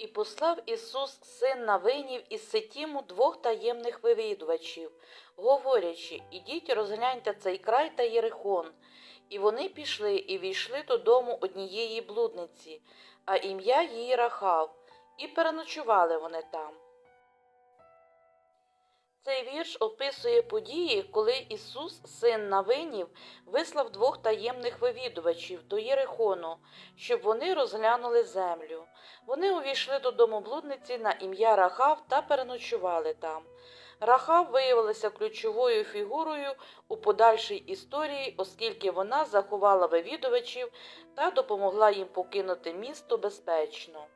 І послав Ісус син Навинів із Сетіму двох таємних вивідувачів, говорячи, ідіть розгляньте цей край та Єрихон. І вони пішли і війшли додому однієї блудниці, а ім'я її Рахав, і переночували вони там. Цей вірш описує події, коли Ісус, син Навинів, вислав двох таємних вивідувачів до Єрихону, щоб вони розглянули землю. Вони увійшли додому блудниці на ім'я Рахав та переночували там. Рахав виявилася ключовою фігурою у подальшій історії, оскільки вона заховала вивідувачів та допомогла їм покинути місто безпечно.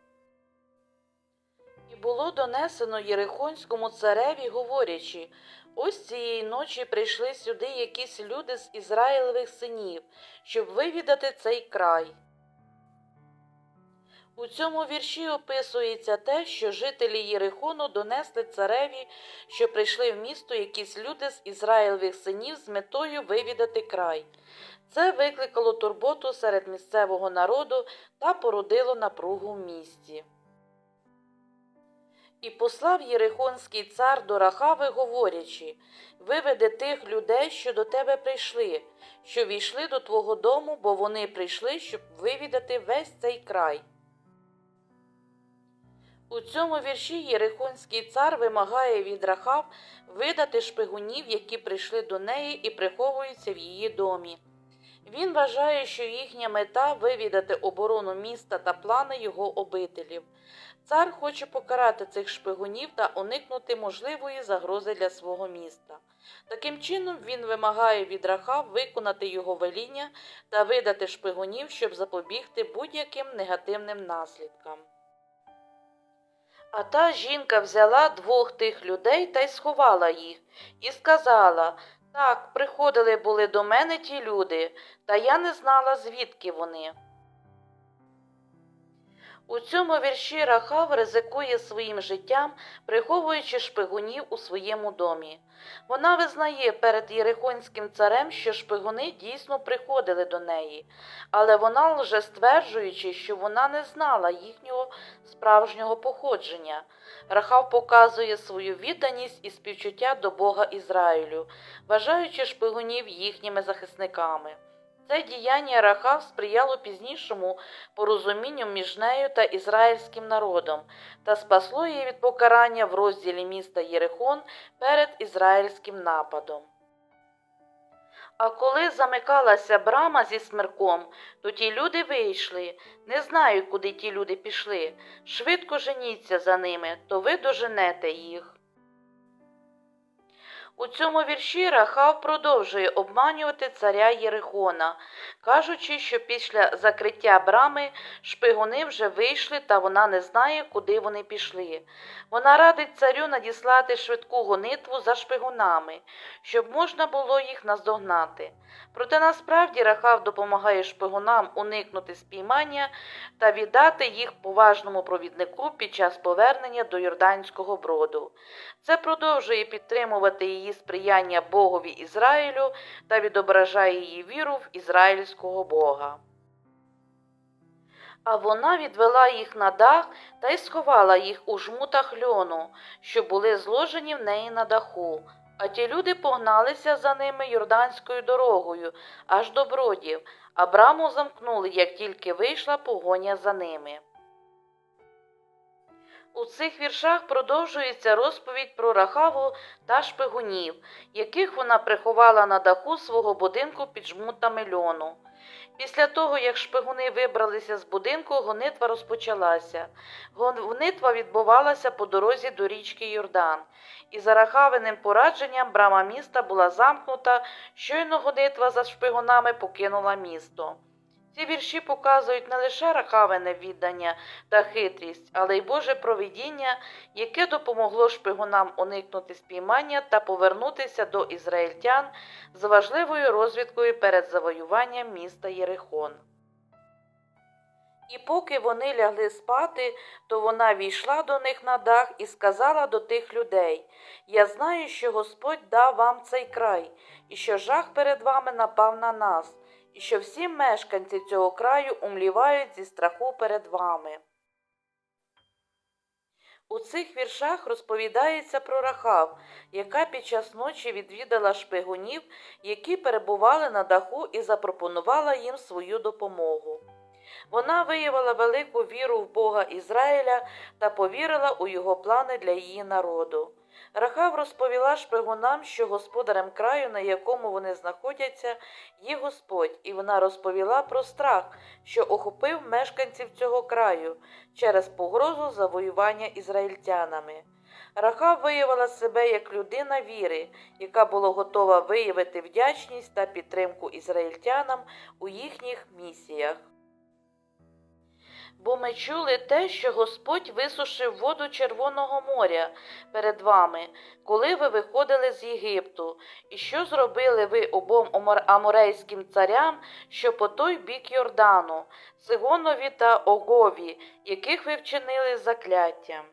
Було донесено Єрихонському цареві, говорячи, ось цієї ночі прийшли сюди якісь люди з Ізраїлевих синів, щоб вивідати цей край. У цьому вірші описується те, що жителі Єрихону донесли цареві, що прийшли в місто якісь люди з Ізраїлевих синів з метою вивідати край. Це викликало турботу серед місцевого народу та породило напругу в місті. І послав Єрихонський цар до Рахави, говорячи Виведи тих людей, що до тебе прийшли, що війшли до твого дому, бо вони прийшли, щоб вивідати весь цей край. У цьому вірші Єрихонський цар вимагає від Рахав видати шпигунів, які прийшли до неї і приховуються в її домі. Він вважає, що їхня мета вивідати оборону міста та плани його обителів. Цар хоче покарати цих шпигунів та уникнути можливої загрози для свого міста. Таким чином, він вимагає від Рахав виконати його веління та видати шпигунів, щоб запобігти будь-яким негативним наслідкам. А та жінка взяла двох тих людей та й сховала їх, і сказала так, приходили були до мене ті люди, та я не знала, звідки вони. У цьому вірші Рахав ризикує своїм життям, приховуючи шпигунів у своєму домі. Вона визнає перед Єрихонським царем, що шпигуни дійсно приходили до неї, але вона лже стверджуючи, що вона не знала їхнього справжнього походження. Рахав показує свою відданість і співчуття до Бога Ізраїлю, вважаючи шпигунів їхніми захисниками. Це діяння Рахав сприяло пізнішому порозумінню між нею та ізраїльським народом та спасло її від покарання в розділі міста Єрихон перед ізраїльським нападом. А коли замикалася брама зі смерком, то ті люди вийшли. Не знаю, куди ті люди пішли. Швидко женіться за ними, то ви доженете їх. У цьому вірші Рахав продовжує обманювати царя Єрихона, кажучи, що після закриття брами шпигуни вже вийшли, та вона не знає, куди вони пішли. Вона радить царю надіслати швидку гонитву за шпигунами, щоб можна було їх наздогнати. Проте насправді Рахав допомагає шпигунам уникнути спіймання та віддати їх поважному провіднику під час повернення до Йорданського броду. Це продовжує підтримувати її сприяння Богові Ізраїлю та відображає її віру в ізраїльського Бога. А вона відвела їх на дах та й сховала їх у жмутах льону, що були зложені в неї на даху. А ті люди погналися за ними Йорданською дорогою аж до бродів, а браму замкнули, як тільки вийшла погоня за ними. У цих віршах продовжується розповідь про Рахаву та шпигунів, яких вона приховала на даху свого будинку під жмутами льону. Після того, як шпигуни вибралися з будинку, гонитва розпочалася. Гонитва відбувалася по дорозі до річки Йордан, і за Рахавиним порадженням брама міста була замкнута, щойно гонитва за шпигунами покинула місто. Ці вірші показують не лише рахавине віддання та хитрість, але й Боже провидіння, яке допомогло шпигунам уникнути спіймання та повернутися до ізраїльтян з важливою розвідкою перед завоюванням міста Єрихон. І поки вони лягли спати, то вона війшла до них на дах і сказала до тих людей Я знаю, що Господь дав вам цей край, і що жах перед вами напав на нас і що всі мешканці цього краю умлівають зі страху перед вами. У цих віршах розповідається про Рахав, яка під час ночі відвідала шпигунів, які перебували на даху і запропонувала їм свою допомогу. Вона виявила велику віру в Бога Ізраїля та повірила у його плани для її народу. Рахав розповіла шпигунам, що господарем краю, на якому вони знаходяться, є Господь, і вона розповіла про страх, що охопив мешканців цього краю через погрозу завоювання ізраїльтянами. Рахав виявила себе як людина віри, яка була готова виявити вдячність та підтримку ізраїльтянам у їхніх місіях. Бо ми чули те, що Господь висушив воду Червоного моря перед вами, коли ви виходили з Єгипту, і що зробили ви обом аморейським царям, що по той бік Йордану, Сигонові та Огові, яких ви вчинили закляттям.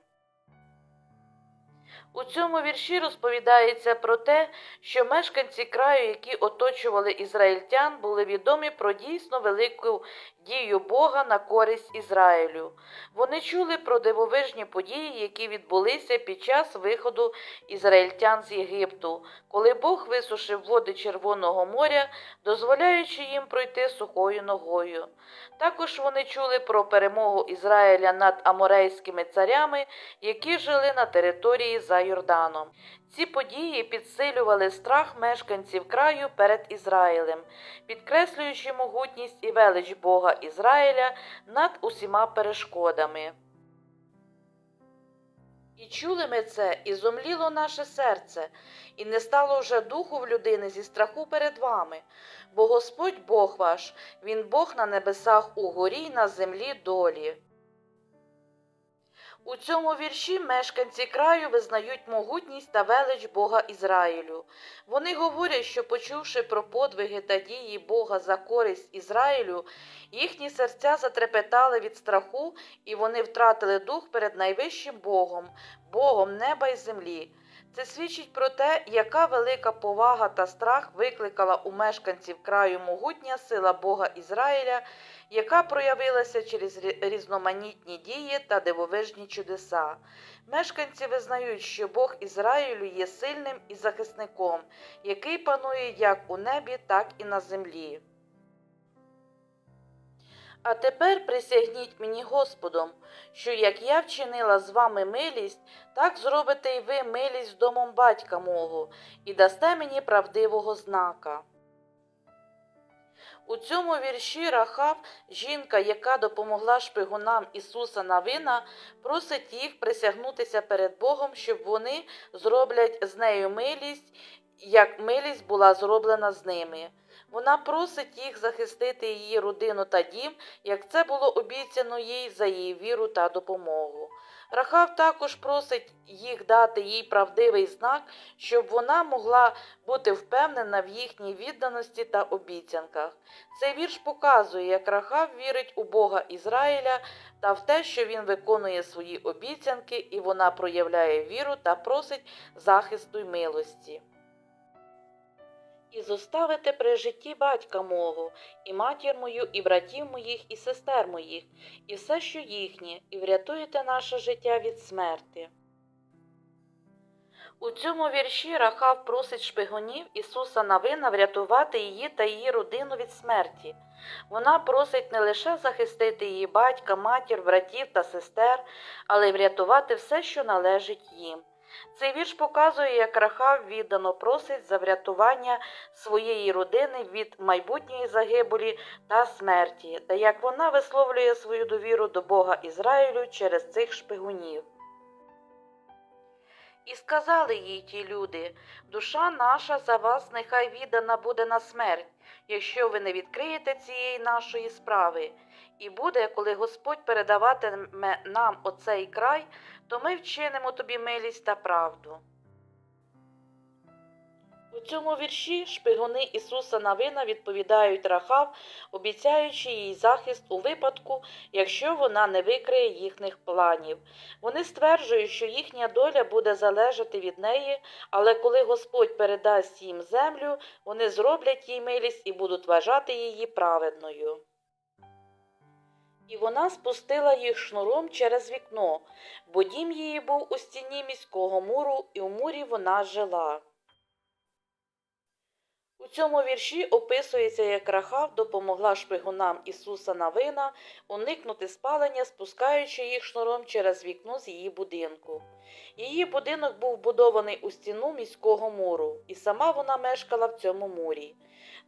У цьому вірші розповідається про те, що мешканці краю, які оточували ізраїльтян, були відомі про дійсно велику дію Бога на користь Ізраїлю. Вони чули про дивовижні події, які відбулися під час виходу ізраїльтян з Єгипту, коли Бог висушив води Червоного моря, дозволяючи їм пройти сухою ногою. Також вони чули про перемогу Ізраїля над аморейськими царями, які жили на території за Йорданом. Ці події підсилювали страх мешканців краю перед Ізраїлем, підкреслюючи могутність і велич Бога Ізраїля над усіма перешкодами. І чули ми це, і зомліло наше серце, і не стало вже духу в людини зі страху перед вами. Бо Господь Бог ваш, Він Бог на небесах угорі й на землі долі. У цьому вірші мешканці краю визнають могутність та велич Бога Ізраїлю. Вони говорять, що, почувши про подвиги та дії Бога за користь Ізраїлю, їхні серця затрепетали від страху, і вони втратили дух перед найвищим Богом, Богом неба й землі. Це свідчить про те, яка велика повага та страх викликала у мешканців краю могутня сила Бога Ізраїля, яка проявилася через різноманітні дії та дивовижні чудеса. Мешканці визнають, що Бог Ізраїлю є сильним і захисником, який панує як у небі, так і на землі. А тепер присягніть мені Господом, що як я вчинила з вами милість, так зробите й ви милість з домом батька мого, і дасте мені правдивого знака. У цьому вірші Рахав, жінка, яка допомогла шпигунам Ісуса Навина, просить їх присягнутися перед Богом, щоб вони зроблять з нею милість, як милість була зроблена з ними. Вона просить їх захистити її родину та дім, як це було обіцяно їй за її віру та допомогу. Рахав також просить їх дати їй правдивий знак, щоб вона могла бути впевнена в їхній відданості та обіцянках. Цей вірш показує, як Рахав вірить у Бога Ізраїля та в те, що він виконує свої обіцянки, і вона проявляє віру та просить захисту й милості. І зоставите при житті батька мого, і матір мою, і братів моїх, і сестер моїх, і все, що їхнє, і врятуєте наше життя від смерти. У цьому вірші Рахав просить шпигунів Ісуса Навина врятувати її та її родину від смерті. Вона просить не лише захистити її батька, матір, братів та сестер, але й врятувати все, що належить їм. Цей вірш показує, як Рахав віддано просить за врятування своєї родини від майбутньої загибелі та смерті, та як вона висловлює свою довіру до Бога Ізраїлю через цих шпигунів. І сказали їй ті люди душа наша за вас нехай віддана буде на смерть, якщо ви не відкриєте цієї нашої справи. І буде, коли Господь передаватиме нам оцей край, то ми вчинимо тобі милість та правду. У цьому вірші шпигуни Ісуса Навина відповідають Рахав, обіцяючи їй захист у випадку, якщо вона не викриє їхніх планів. Вони стверджують, що їхня доля буде залежати від неї, але коли Господь передасть їм землю, вони зроблять їй милість і будуть вважати її праведною. І вона спустила їх шнуром через вікно, бо дім її був у стіні міського муру, і в мурі вона жила. У цьому вірші описується, як Рахав допомогла шпигунам Ісуса Навина уникнути спалення, спускаючи їх шнуром через вікно з її будинку. Її будинок був будований у стіну міського муру, і сама вона мешкала в цьому мурі.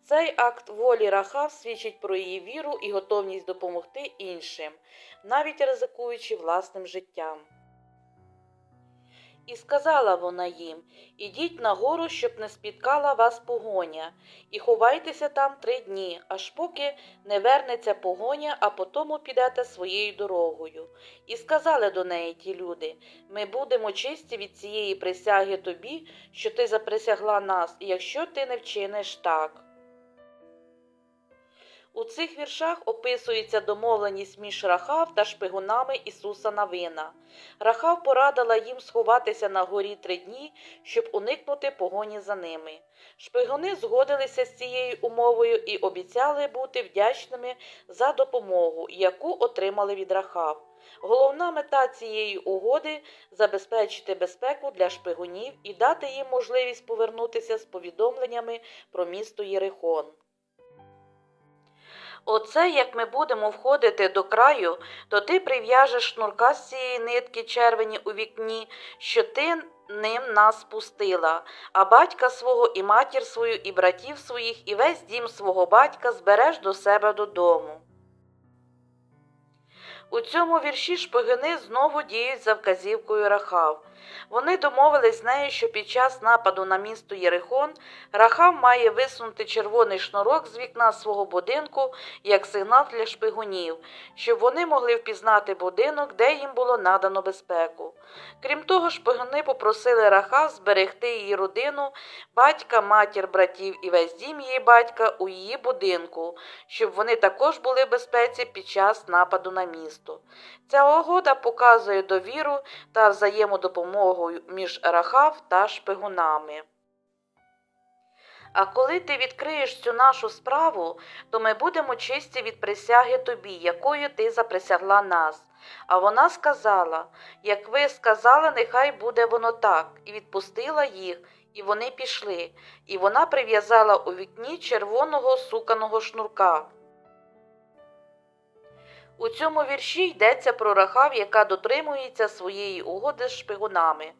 Цей акт волі Рахав свідчить про її віру і готовність допомогти іншим, навіть ризикуючи власним життям. І сказала вона їм Ідіть на гору, щоб не спіткала вас погоня, і ховайтеся там три дні, аж поки не вернеться погоня, а потому підете своєю дорогою. І сказали до неї ті люди Ми будемо чисті від цієї присяги тобі, що ти заприсягла нас, якщо ти не вчиниш так. У цих віршах описується домовленість між Рахав та шпигунами Ісуса Навина. Рахав порадила їм сховатися на горі три дні, щоб уникнути погоні за ними. Шпигуни згодилися з цією умовою і обіцяли бути вдячними за допомогу, яку отримали від Рахав. Головна мета цієї угоди забезпечити безпеку для шпигунів і дати їм можливість повернутися з повідомленнями про місто Єрихон. Оце як ми будемо входити до краю, то ти прив'яжеш шнурка з цієї нитки червені у вікні, що ти ним нас пустила, а батька свого і матір свою, і братів своїх, і весь дім свого батька збереш до себе додому. У цьому вірші шпигини знову діють за вказівкою Рахав. Вони домовились з нею, що під час нападу на місто Єрихон Рахав має висунути червоний шнурок з вікна свого будинку як сигнал для шпигунів, щоб вони могли впізнати будинок, де їм було надано безпеку. Крім того, шпигуни попросили Рахав зберегти її родину, батька, матір, братів і весь дім її батька у її будинку, щоб вони також були в безпеці під час нападу на місто. Ця угода показує довіру та взаємодопомогу між Рахав та шпигунами. А коли ти відкриєш цю нашу справу, то ми будемо чисті від присяги тобі, якою ти заприсягла нас. А вона сказала як ви сказали, нехай буде воно так, і відпустила їх, і вони пішли, і вона прив'язала у вікні червоного суканого шнурка. У цьому вірші йдеться про Рахав, яка дотримується своєї угоди з шпигунами.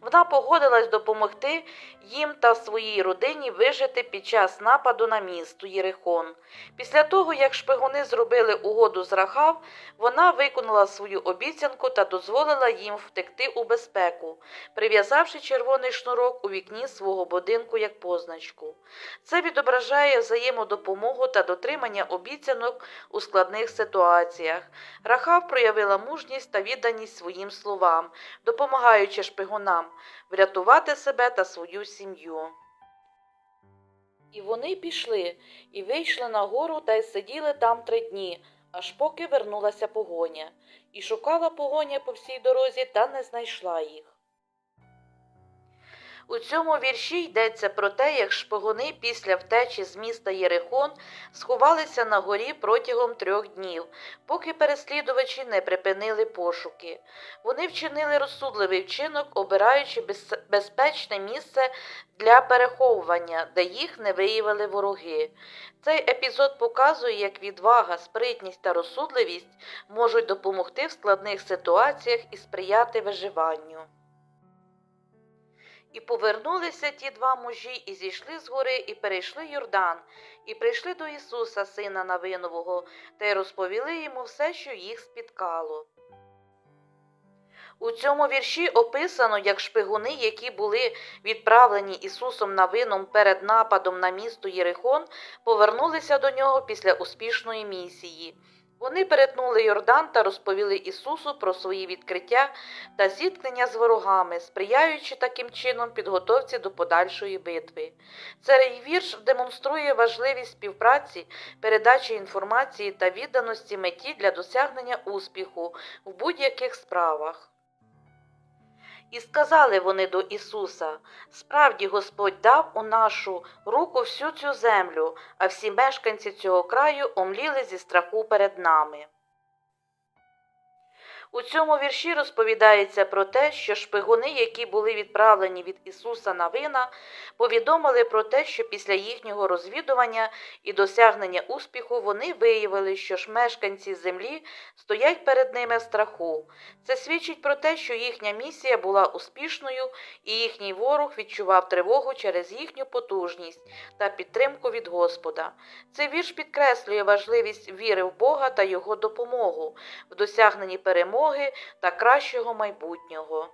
Вона погодилась допомогти їм та своїй родині вижити під час нападу на місто Єрихон. Після того, як шпигуни зробили угоду з Рахав, вона виконала свою обіцянку та дозволила їм втекти у безпеку, прив'язавши червоний шнурок у вікні свого будинку як позначку. Це відображає взаємодопомогу та дотримання обіцянок у складних ситуаціях. Рахав проявила мужність та відданість своїм словам, допомагаючи шпигунам врятувати себе та свою сім'ю. І вони пішли і вийшли на гору та й сиділи там три дні, аж поки вернулася погоня, і шукала погоня по всій дорозі та не знайшла їх. У цьому вірші йдеться про те, як шпигуни після втечі з міста Єрихон сховалися на горі протягом трьох днів, поки переслідувачі не припинили пошуки. Вони вчинили розсудливий вчинок, обираючи безпечне місце для переховування, де їх не виявили вороги. Цей епізод показує, як відвага, спритність та розсудливість можуть допомогти в складних ситуаціях і сприяти виживанню. І повернулися ті два мужі, і зійшли з гори, і перейшли Йордан, і прийшли до Ісуса, сина Навинового, та й розповіли йому все, що їх спіткало. У цьому вірші описано, як шпигуни, які були відправлені Ісусом Навином перед нападом на місто Єрихон, повернулися до нього після успішної місії. Вони перетнули Йордан та розповіли Ісусу про свої відкриття та зіткнення з ворогами, сприяючи таким чином підготовці до подальшої битви. Цей вірш демонструє важливість співпраці, передачі інформації та відданості меті для досягнення успіху в будь-яких справах. І сказали вони до Ісуса Справді Господь дав у нашу руку всю цю землю, а всі мешканці цього краю омліли зі страху перед нами. У цьому вірші розповідається про те, що шпигуни, які були відправлені від Ісуса Навина, повідомили про те, що після їхнього розвідування і досягнення успіху вони виявили, що ж мешканці землі стоять перед ними в страху. Це свідчить про те, що їхня місія була успішною, і їхній ворог відчував тривогу через їхню потужність та підтримку від Господа. Цей вірш підкреслює важливість віри в Бога та Його допомогу в досягненні перемоги та кращого майбутнього.